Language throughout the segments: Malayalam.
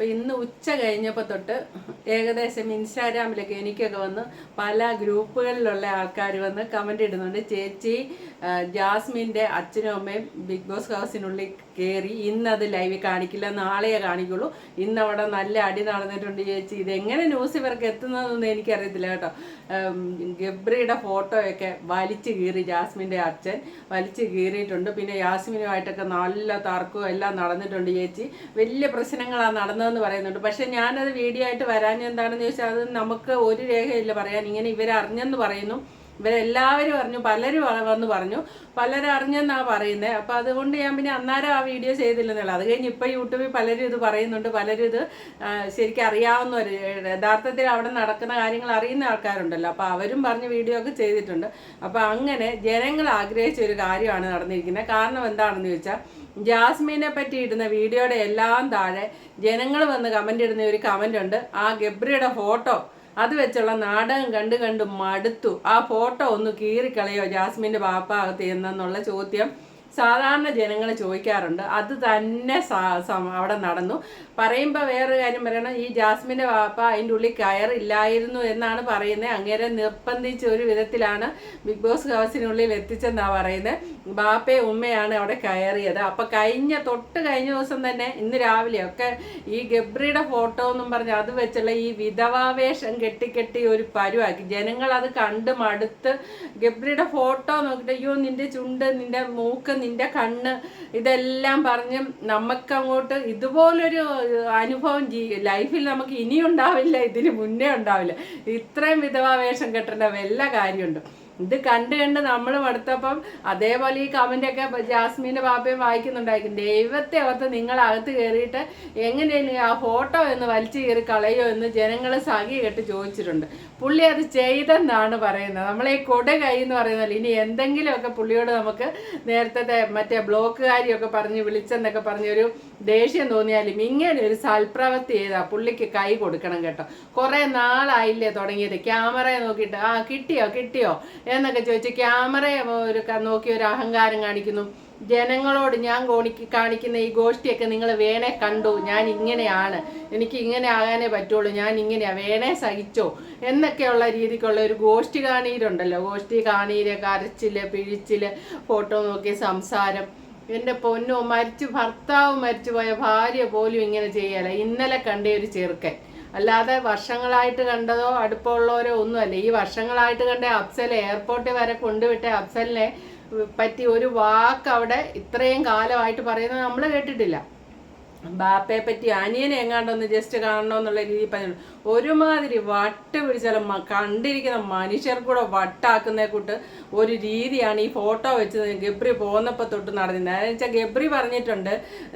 അപ്പോൾ ഇന്ന് ഉച്ച കഴിഞ്ഞപ്പോൾ തൊട്ട് ഏകദേശം ഇൻസ്റ്റാഗ്രാമിലൊക്കെ എനിക്കൊക്കെ വന്ന് പല ഗ്രൂപ്പുകളിലുള്ള ആൾക്കാർ വന്ന് കമന്റ് ഇടുന്നുണ്ട്. ചേച്ചി ജാസ്മിന്റെ അച്ഛനും അമ്മയും ബിഗ് ബോസ് ഹൗസിനുള്ളിൽ കയറി ഇന്നത് ലൈവിൽ കാണിക്കില്ല നാളെയേ കാണിക്കുള്ളൂ. ഇന്ന് അവിടെ നല്ല അടി നടന്നിട്ടുണ്ട് ചേച്ചി. ഇതെങ്ങനെ ന്യൂസ് ഇവർക്ക് എത്തുന്നതെന്ന് എനിക്കറിയത്തില്ല കേട്ടോ. ഗബ്രിയുടെ ഫോട്ടോയൊക്കെ വലിച്ചു കീറി ജാസ്മിന്റെ അച്ഛൻ വലിച്ചു കീറിയിട്ടുണ്ട്. പിന്നെ ജാസ്മിനുമായിട്ടൊക്കെ നല്ല തർക്കവും എല്ലാം നടന്നിട്ടുണ്ട് ചേച്ചി. വലിയ പ്രശ്നങ്ങളാണ് നടന്നതെന്ന് പറയുന്നുണ്ട്. പക്ഷെ ഞാനത് വീഡിയോ ആയിട്ട് വരാൻ എന്താണെന്ന് ചോദിച്ചാൽ അത് നമുക്ക് ഒരു രേഖയില്ല പറയാൻ. ഇങ്ങനെ ഇവരറിഞ്ഞെന്ന് പറയുന്നു. ഇവരെല്ലാവരും അറിഞ്ഞു. പലരും വന്ന് പറഞ്ഞു. പലരും അറിഞ്ഞെന്നാണ് പറയുന്നത് അപ്പം അതുകൊണ്ട് ഞാൻ പിന്നെ അന്നേരം ആ വീഡിയോ ചെയ്തില്ലെന്നുള്ളത് അത് കഴിഞ്ഞ് ഇപ്പം യൂട്യൂബിൽ പലരും ഇത് പറയുന്നുണ്ട്. പലരും ഇത് ശരിക്കും അറിയാവുന്നവർ യഥാർത്ഥത്തിൽ അവിടെ നടക്കുന്ന കാര്യങ്ങൾ അറിയുന്ന ആൾക്കാരുണ്ടല്ലോ. അപ്പോൾ അവരും പറഞ്ഞ് വീഡിയോ ഒക്കെ ചെയ്തിട്ടുണ്ട്. അപ്പോൾ അങ്ങനെ ജനങ്ങൾ ആഗ്രഹിച്ച ഒരു കാര്യമാണ് നടന്നിരിക്കുന്നത്. കാരണം എന്താണെന്ന് ചോദിച്ചാൽ ജാസ്മിനെ പറ്റി ഇടുന്ന വീഡിയോയുടെ എല്ലാം താഴെ ജനങ്ങൾ വന്ന് കമന്റ് ഇടുന്ന ഒരു കമന്റ് ഉണ്ട്. ആ ഗബ്രിയുടെ ഫോട്ടോ അത് വെച്ചുള്ള നാടകം കണ്ട് കണ്ട് മടുത്തു. ആ ഫോട്ടോ ഒന്ന് കീറിക്കളയോ ജാസ്മിന്റെ ബാപ്പാകത്ത് എന്നുള്ള ചോദ്യം. സാധാരണ ജനങ്ങൾ ചോദിക്കാറുണ്ട് അത് തന്നെ അവിടെ നടന്നു. പറയുമ്പോൾ വേറൊരു കാര്യം പറയണം ഈ ജാസ്മിന്റെ വാപ്പ അതിന്റെ ഉള്ളിൽ കയറില്ലായിരുന്നു എന്നാണ് പറയുന്നത്. അങ്ങേരെ നിർബന്ധിച്ച ഒരു വിധത്തിലാണ് ബിഗ് ബോസ് ഹൗസിനുള്ളിൽ എത്തിച്ചെന്നാണ് പറയുന്നത്. ബാപ്പയും ഉമ്മയാണ് അവിടെ കയറിയത്. അപ്പം കഴിഞ്ഞ തൊട്ട് കഴിഞ്ഞ ദിവസം തന്നെ ഇന്ന് രാവിലെ ഒക്കെ ഈ ഗബ്രിയുടെ ഫോട്ടോ എന്നും പറഞ്ഞ് അത് വെച്ചുള്ള ഈ വിധവാവേഷം കെട്ടിക്കെട്ടി ഒരു പരുവാക്കി. ജനങ്ങൾ അത് കണ്ട് മടുത്ത് ഗബ്രിയുടെ ഫോട്ടോ നോക്കിയിട്ട് അയ്യോ നിന്റെ ചുണ്ട് നിന്റെ മൂക്ക് നിന്റെ കണ്ണ് ഇതെല്ലാം പറഞ്ഞ് നമുക്ക് അങ്ങോട്ട് ഇതുപോലൊരു അനുഭവം ലൈഫിൽ നമുക്ക് ഇനിയും ഉണ്ടാവില്ല ഇതിന് മുന്നേ ഉണ്ടാവില്ല. ഇത്രയും വിധവാവേഷം കെട്ടേണ്ട വല്ല കാര്യമുണ്ട്. ഇത് കണ്ട് കണ്ട് നമ്മൾ മടുത്തപ്പം അതേപോലെ ഈ കമന്റൊക്കെ ജാസ്മിന്റെ പാപ്പയും വായിക്കുന്നുണ്ടായിരിക്കും. ദൈവത്തെ ഓർത്ത് നിങ്ങൾ അകത്ത് കയറിയിട്ട് എങ്ങനെയാണ് ആ ഫോട്ടോ എന്ന് വലിച്ചു കയറി കളയോ എന്ന് ജനങ്ങൾ സഖി കെട്ട് ചോദിച്ചിട്ടുണ്ട്. പുള്ളി അത് ചെയ്തെന്നാണ് പറയുന്നത്. നമ്മളെ ഈ കൊട കൈ എന്ന് പറയുന്നത് ഇനി എന്തെങ്കിലുമൊക്കെ പുള്ളിയോട് നമുക്ക് നേരത്തെ മറ്റേ ബ്ലോക്കുകാരിയൊക്കെ പറഞ്ഞ് വിളിച്ചെന്നൊക്കെ പറഞ്ഞൊരു ദേഷ്യം തോന്നിയാലും ഇങ്ങനെ ഒരു സൽപ്രവൃത്തി ചെയ്താൽ പുള്ളിക്ക് കൈ കൊടുക്കണം കേട്ടോ. കുറേ നാളായില്ലേ തുടങ്ങിയത്. ക്യാമറയെ നോക്കിയിട്ട് ആ കിട്ടിയോ കിട്ടിയോ? എന്നൊക്കെ ചോദിച്ച് ക്യാമറ ഒരു നോക്കി ഒരു അഹങ്കാരം കാണിക്കുന്നു. ജനങ്ങളോട് ഞാൻ കോണിക്ക് കാണിക്കുന്ന ഈ ഗോഷ്ടിയൊക്കെ നിങ്ങൾ വേണേ കണ്ടു? ഞാൻ ഇങ്ങനെയാണ്. എനിക്ക് ഇങ്ങനെ ആകാനേ പറ്റുള്ളൂ. ഞാൻ ഇങ്ങനെയാ. വേണേ സഹിച്ചോ? എന്നൊക്കെയുള്ള രീതിക്കുള്ള ഒരു ഗോഷ്ടി കാണീരുണ്ടല്ലോ ഗോഷ്ടി കാണീര് കരച്ചിൽ പിഴിച്ചിൽ ഫോട്ടോ നോക്കി സംസാരം. എന്റെ പൊന്നോ മരിച്ചു ഭർത്താവ് മരിച്ചു പോയ ഭാര്യ പോലും ഇങ്ങനെ ചെയ്യല ഇന്നലെ കണ്ട ഒരു ചെറുക്കൻ. അല്ലാതെ വർഷങ്ങളായിട്ട് കണ്ടതോ അടുപ്പമുള്ളവരോ ഒന്നുമല്ല. ഈ വർഷങ്ങളായിട്ട് കണ്ട അഫ്സൽ എയർപോർട്ടിൽ വരെ കൊണ്ടുവിട്ട അഫ്സലിനെ പറ്റി ഒരു വാക്ക് അവിടെ ഇത്രയും കാലമായിട്ട് പറയുന്നത് നമ്മൾ കേട്ടിട്ടില്ല. ബാപ്പയെ പറ്റി അനിയനെ എങ്ങാണ്ടൊന്ന് ജസ്റ്റ് കാണണമെന്നുള്ള രീതിയിൽ പറഞ്ഞു ഒരുമാതിരി വട്ട പിടിച്ചാലും കണ്ടിരിക്കുന്ന മനുഷ്യർ കൂടെ വട്ടാക്കുന്ന കൂട്ട് ഒരു രീതിയാണ് ഈ ഫോട്ടോ വെച്ച് ഗബ്രി പോന്നപ്പോൾ തൊട്ട് നടന്നിരുന്നത്. അതെന്ന് വെച്ചാൽ ഗബ്രി പറഞ്ഞിട്ടുണ്ട്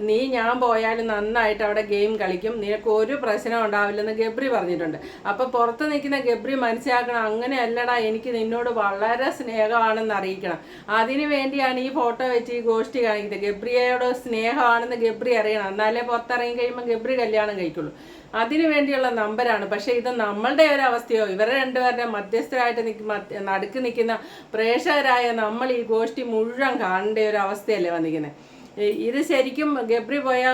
നീ ഞാൻ പോയാലും നന്നായിട്ട് അവിടെ ഗെയിം കളിക്കും നിനക്ക് ഒരു പ്രശ്നം ഉണ്ടാവില്ലെന്ന് ഗബ്രി പറഞ്ഞിട്ടുണ്ട്. അപ്പോൾ പുറത്ത് നിൽക്കുന്ന ഗബ്രി മനസ്സിലാക്കണം അങ്ങനെയല്ലടാ എനിക്ക് നിന്നോട് വളരെ സ്നേഹമാണെന്ന് അറിയിക്കണം. അതിനു വേണ്ടിയാണ് ഈ ഫോട്ടോ വെച്ച് ഈ ഗോഷ്ടി കാണിക്കുന്നത്. ഗബ്രിയോട് സ്നേഹമാണെന്ന് ഗബ്രി അറിയണം. എന്നാലേ പുറത്തിറങ്ങി കഴിയുമ്പോൾ ഗബ്രി കല്യാണം കഴിക്കുള്ളൂ. അതിനു വേണ്ടിയുള്ള നമ്പരാണ്. പക്ഷേ ഇത് നമ്മളുടെ ഒരു അവസ്ഥയോ ഇവരെ രണ്ടുപേരുടെ മധ്യസ്ഥരായിട്ട് നിൽക്കുന്ന നടുക്ക് നിൽക്കുന്ന പ്രേക്ഷകരായ നമ്മൾ ഈ ഗോഷ്ടി മുഴുവൻ കാണേണ്ട ഒരു അവസ്ഥയല്ലേ വന്നിരിക്കുന്നത് ഇത് ശരിക്കും ഗബ്രി പോയ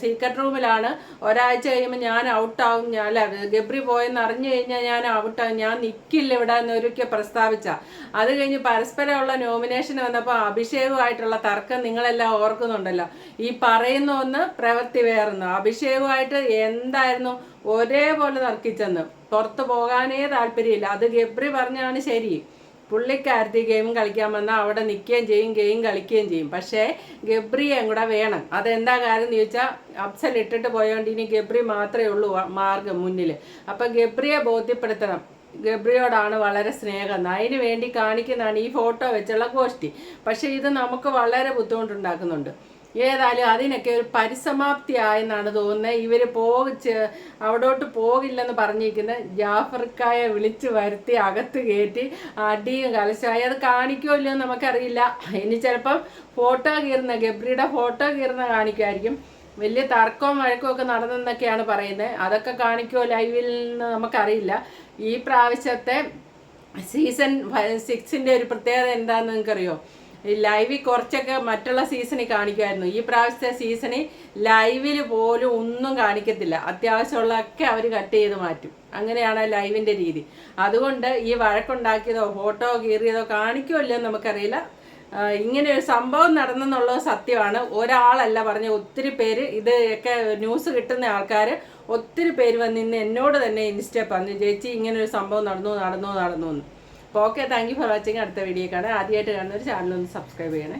സീക്രട്ട് റൂമിലാണ് ഒരാഴ്ച കഴിയുമ്പോൾ ഞാൻ ഔട്ടാവും ഞാൻ അല്ല ഗബ്രി പോയെന്ന് അറിഞ്ഞു കഴിഞ്ഞാൽ ഞാൻ ഔട്ടാവും ഞാൻ നിൽക്കില്ല ഇവിടെ എന്നൊരുക്കെ പ്രസ്താവിച്ച. അത് കഴിഞ്ഞ് പരസ്പരമുള്ള നോമിനേഷൻ വന്നപ്പോൾ അഭിഷേകമായിട്ടുള്ള തർക്കം നിങ്ങളെല്ലാം ഓർക്കുന്നുണ്ടല്ലോ. ഈ പറയുന്ന ഒന്ന് പ്രവൃത്തി വേറൊന്ന്. അഭിഷേകമായിട്ട് എന്തായിരുന്നു? ഒരേപോലെ തർക്കിച്ചെന്ന്. പുറത്ത് പോകാനേ താല്പര്യമില്ല. അത് ഗബ്രി പറഞ്ഞാണ് ശരി. പുള്ളിക്കാരത്തി ഗെയിം കളിക്കാൻ വന്നാൽ അവിടെ നിൽക്കുകയും ചെയ്യും ഗെയിം കളിക്കുകയും ചെയ്യും. പക്ഷേ ഗബ്രിയും കൂടെ വേണം. അതെന്താ കാര്യം എന്ന് ചോദിച്ചാൽ അപ്സൽ ഇട്ടിട്ട് പോയോണ്ട് ഇനി ഗബ്രി മാത്രമേ ഉള്ളൂ മാർഗം മുന്നിൽ അപ്പം ഗബ്രിയെ ബോധ്യപ്പെടുത്തണം. ഗബ്രിയോടാണ് വളരെ സ്നേഹം. അതിന് വേണ്ടി കാണിക്കുന്നതാണ് ഈ ഫോട്ടോ വെച്ചുള്ള ഗോഷ്ടി. പക്ഷേ ഇത് നമുക്ക് വളരെ ബുദ്ധിമുട്ടുണ്ടാക്കുന്നുണ്ട്. ഏതായാലും അതിനൊക്കെ ഒരു പരിസമാപ്തി ആയെന്നാണ് തോന്നുന്നത് ഇവർ പോകിച്ച് അവിടോട്ട് പോകില്ലെന്ന് പറഞ്ഞിരിക്കുന്ന. ജാഫർക്കായ വിളിച്ചു വരുത്തി അകത്ത് കയറ്റി അടിയും കലശമായി അത് കാണിക്കുമോ ഇല്ലയോ നമുക്കറിയില്ല. ഇനി ചിലപ്പം ഫോട്ടോ കീറുന്ന ഗബ്രിയുടെ ഫോട്ടോ കീറുന്ന കാണിക്കുമായിരിക്കും വലിയ തർക്കവും വഴക്കവും ഒക്കെ നടന്നെന്നൊക്കെയാണ് പറയുന്നത് അതൊക്കെ കാണിക്കുമോ ലൈവിൽ നിന്ന് നമുക്കറിയില്ല. ഈ പ്രാവശ്യത്തെ സീസൺ സിക്സിന്റെ ഒരു പ്രത്യേകത എന്താണെന്ന് നിങ്ങൾക്കറിയോ? ലൈവിൽ കുറച്ചൊക്കെ മറ്റുള്ള സീസണിൽ കാണിക്കുമായിരുന്നു. ഈ പ്രാവശ്യത്തെ സീസണിൽ ലൈവിൽ പോലും ഒന്നും കാണിക്കത്തില്ല. അത്യാവശ്യമുള്ളതൊക്കെ അവർ കട്ട് ചെയ്ത് മാറ്റും. അങ്ങനെയാണ് ലൈവിന്റെ രീതി. അതുകൊണ്ട് ഈ വഴക്കുണ്ടാക്കിയതോ ഫോട്ടോ കീറിയതോ കാണിക്കുമല്ലോ നമുക്കറിയില്ല. ഇങ്ങനെ ഒരു സംഭവം നടന്നെന്നുള്ളത് സത്യമാണ്. ഒരാളല്ല പറഞ്ഞ ഒത്തിരി പേര് ഇതൊക്കെ ന്യൂസ് കിട്ടുന്ന ആൾക്കാർ ഒത്തിരി പേര് വന്ന് ഇന്ന് എന്നോട് തന്നെ ഇൻസ്റ്റ പറഞ്ഞു ചേച്ചി ഇങ്ങനെ ഒരു സംഭവം നടന്നു നടന്നു നടന്നു എന്ന്. അപ്പോൾ okay thank you for watching അടുത്ത വീഡിയോ കാണാം ആദ്യമായിട്ട് കാണുന്ന ഒരു ചാനൽ ഒന്ന് സബ്സ്ക്രൈബ് ചെയ്യണേ.